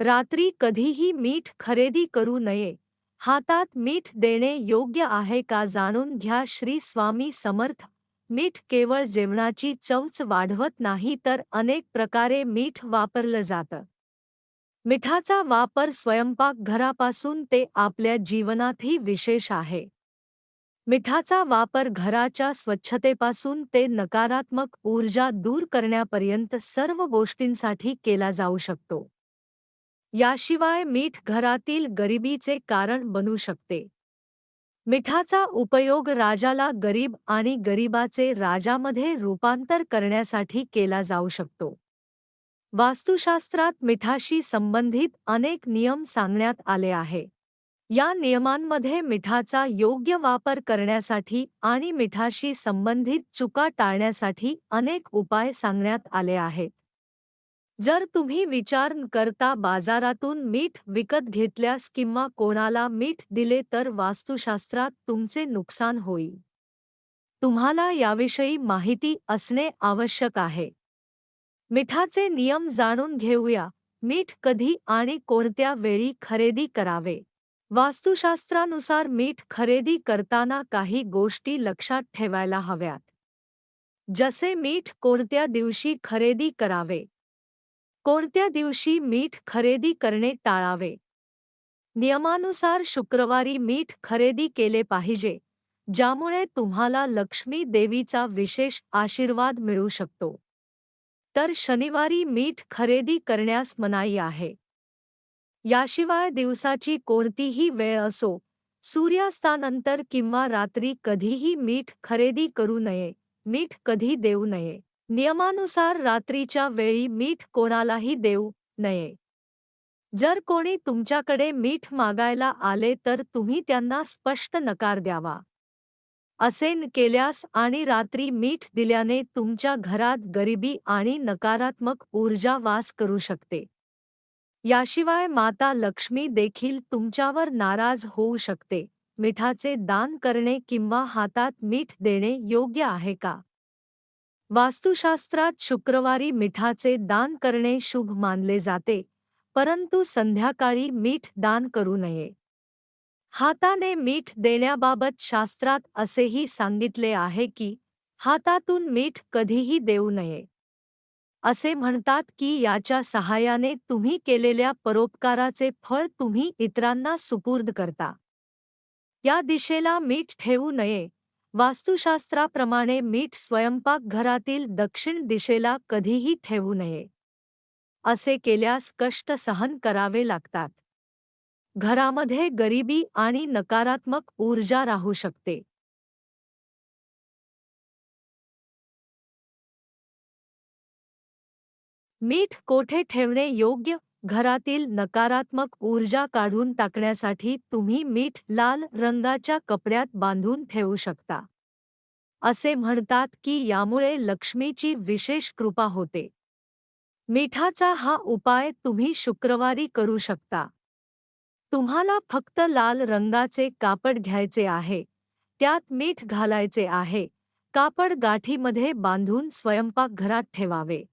रात्री कधीही मीठ खरेदी करू नये. हातात मीठ देणे योग्य आहे का जाणून घ्या श्री स्वामी समर्थ. मीठ केवळ जेवणाची चवच वाढवत नाही तर अनेक प्रकारे मीठ वापरलं जातं. मिठाचा वापर स्वयंपाकघरापासून ते आपल्या जीवनातही विशेष आहे. मिठाचा वापर घराच्या स्वच्छतेपासून ते नकारात्मक ऊर्जा दूर करण्यापर्यंत सर्व गोष्टींसाठी केला जाऊ शकतो. याशिवाय मीठ घरातील गरिबीचे कारण बनू शकते. मिठाचा उपयोग राजाला गरीब आणि गरिबाचे राजामध्ये रूपांतर करण्यासाठी केला जाऊ शकतो. वास्तुशास्त्रात मिठाशी संबंधित अनेक नियम सांगण्यात आले आहे. या नियमांमध्ये मिठाचा योग्य वापर करण्यासाठी आणि मिठाशी संबंधित चुका टाळण्यासाठी अनेक उपाय सांगण्यात आले आहेत. जर तुम्ही विचार करता बाजारातून मीठ विकत घेतल्यास किंवा कोणाला मीठ दिले तर वास्तुशास्त्रात तुमचे नुकसान होईल. तुम्हाला याविषयी माहिती असणे आवश्यक आहे. मिठाचे नियम जाणून घेऊया. मीठ कधी आणि कोणत्या वेळी खरेदी करावे? वास्तुशास्त्रानुसार मीठ खरेदी करताना काही गोष्टी लक्षात ठेवायला हव्यात. जसे मीठ कोणत्या दिवशी खरेदी करावे? कोणत्या दिवशी मीठ खरेदी करणे टाळावे? नियमानुसार शुक्रवारी मीठ खरेदी केले पाहिजे ज्यामुळे तुम्हाला लक्ष्मी देवीचा विशेष आशीर्वाद मिळू शकतो. तर शनिवारी मीठ खरेदी करण्यास मनाई आहे. याशिवाय दिवसाची कोणतीही वेळ असो सूर्यास्तानंतर किंवा रात्री कधीही मीठ खरेदी करू नये मीठ कधी देऊ नये. नियमानुसार रात्रीच्या वेळी मीठ कोणालाही देऊ नये. जर कोणी तुमच्याकडे मीठ मागायला आले तर तुम्ही त्यांना स्पष्ट नकार द्यावा. असे न केल्यास आणि रात्री मीठ दिल्याने तुमच्या घरात गरिबी आणि नकारात्मक ऊर्जा वास करू शकते. याशिवाय माता लक्ष्मी देखील तुमच्यावर नाराज होऊ शकते. मिठाचे दान करणे किंवा हातात मीठ देणे योग्य आहे का? वास्तुशास्त्रात शुक्रवारी मिठाचे दान करणे शुभ मानले जाते परंतु संध्याकाळी मीठ दान करू नये. हाताने मीठ देण्याबाबत शास्त्रात असेही सांगितले आहे की हातातून मीठ कधीही देऊ नये. असे म्हणतात की याच्या सहाय्याने तुम्ही केलेल्या परोपकाराचे फळ तुम्ही इतरांना सुपूर्द करता. या दिशेला मीठ ठेवू नये वास्तुशास्त्राप्रमाणे मीठ स्वयंपाकघरातील दक्षिण दिशेला कधीही ठेवू नये. असे केल्यास कष्ट सहन करावे लागतात. घरामध्ये गरिबी आणि नकारात्मक ऊर्जा राहू शकते. मीठ कोठे ठेवणे योग्य? घरातील नकारात्मक ऊर्जा काढून टाकण्यासाठी तुम्ही मीठ लाल रंगाच्या कपड्यात बांधून ठेवू शकता. असे म्हणतात की यामुळे लक्ष्मीची विशेष कृपा होते. मिठाचा हा उपाय तुम्ही शुक्रवारी करू शकता. तुम्हाला फक्त लाल रंगाचे कापड घ्यायचे आहे. त्यात मीठ घालायचे आहे. कापड गाठीमध्ये बांधून स्वयंपाकघरात ठेवावे.